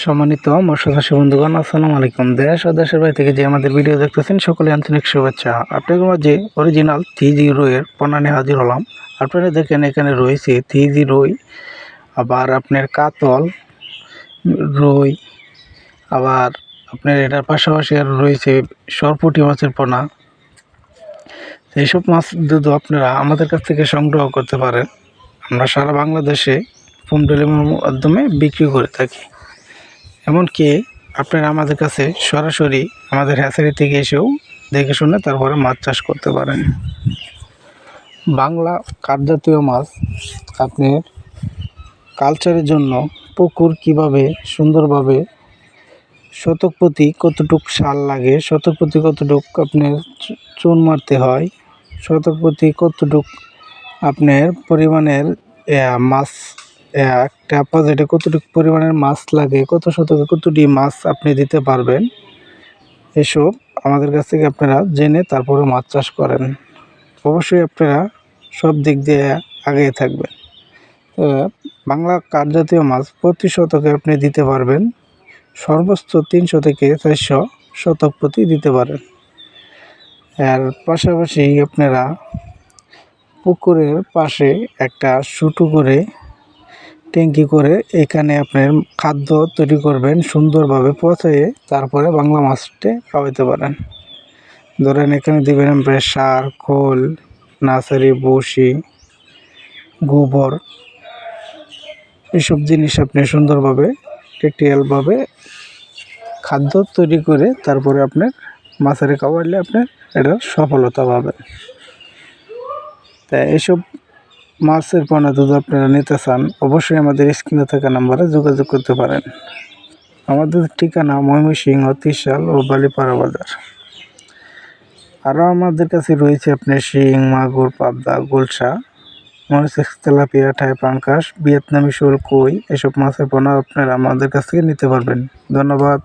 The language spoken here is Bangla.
সম্মানিত মৎস্যচাষী বন্ধুগণ, আসসালামু আলাইকুম। দেশ ও দেশের বাইরে থেকে যে আমাদের ভিডিও দেখতেছেন, সকলে আন্তরিক শুভেচ্ছা। আপনাদের মাঝে অরিজিনাল থ্রি জি রুইয়ের পণ্য হাজির হলাম। আপনারা দেখেন এখানে রয়েছে থ্রি জি রুই আবার আপনার কাতল রুই আবার আপনার এটার পাশাপাশি আর রয়েছে সরপুটি মাছের পোনা এইসব মাছ যদি আপনারা আমাদের কাছ থেকে সংগ্রহ করতে পারেন, আমরা সারা বাংলাদেশে হোম ডেলিভারির মাধ্যমে বিক্রি করে থাকি। এমনকি আপনারা আমাদের কাছে সরাসরি আমাদের হ্যাচারি থেকে এসেও দেখে শুনে তারপরে মাছ চাষ করতে পারেন। বাংলা কাঠজাতীয় মাছ আপনার কালচারের জন্য পুকুর কীভাবে সুন্দরভাবে শতক প্রতি কতটুক সার লাগে, শতক প্রতি কতটুক আপনার চুন মারতে হয়, শতক প্রতি কতটুক আপনার পরিমাণের মাছ আহ, একটা প্রজেক্টে কতটুকু পরিমাণের মাছ লাগে কত শতকে কতটি মাছ আপনি দিতে পারবেন এসব আমাদের কাছ থেকে আপনারা জেনে তারপরে মাছ চাষ করেন। অবশ্যই আপনারা সব দিক দিয়ে আগিয়ে থাকবেন। বাংলা কাঠজাতীয় মাছ প্রতি শতকে আপনি দিতে পারবেন সর্বোচ্চ তিনশো থেকে চারশো শতক প্রতি দিতে পারেন। আর পাশাপাশি আপনারা পুকুরের পাশে একটা শুটু করে ট্যাঙ্কি করে এখানে আপনার খাদ্য তৈরি করবেন সুন্দরভাবে পচাইয়ে তারপরে বাংলা মাছটা খাওয়াইতে পারেন। ধরেন এখানে দেবেন আপনার সার, খোল, নার্সারি বসি গোবর, এসব জিনিস আপনি সুন্দরভাবে টেকটিক্যালভাবে খাদ্য তৈরি করে তারপরে আপনার মাছের খাওয়াইলে আপনার এটার সফলতা পাবেন। তাই এইসব মাছের পণ্য যদি আপনারা নিতে চান, অবশ্যই আমাদের স্ক্রিনে থাকা নাম্বারে যোগাযোগ করতে পারেন। আমাদের ঠিকানা ময়মনসিংহ, ত্রিশাল ও বালিপাড়া বাজার। আরও আমাদের কাছে রয়েছে আপনার শিং, মাগুর, পাবদা, গোলসা, মরিচ, তেলাপিয়া ঠাই পাঙ্কাশ, ভিয়েতনামি, শোল, কই, এসব মাছের পণ্য আপনারা আমাদের কাছ থেকে নিতে পারবেন। ধন্যবাদ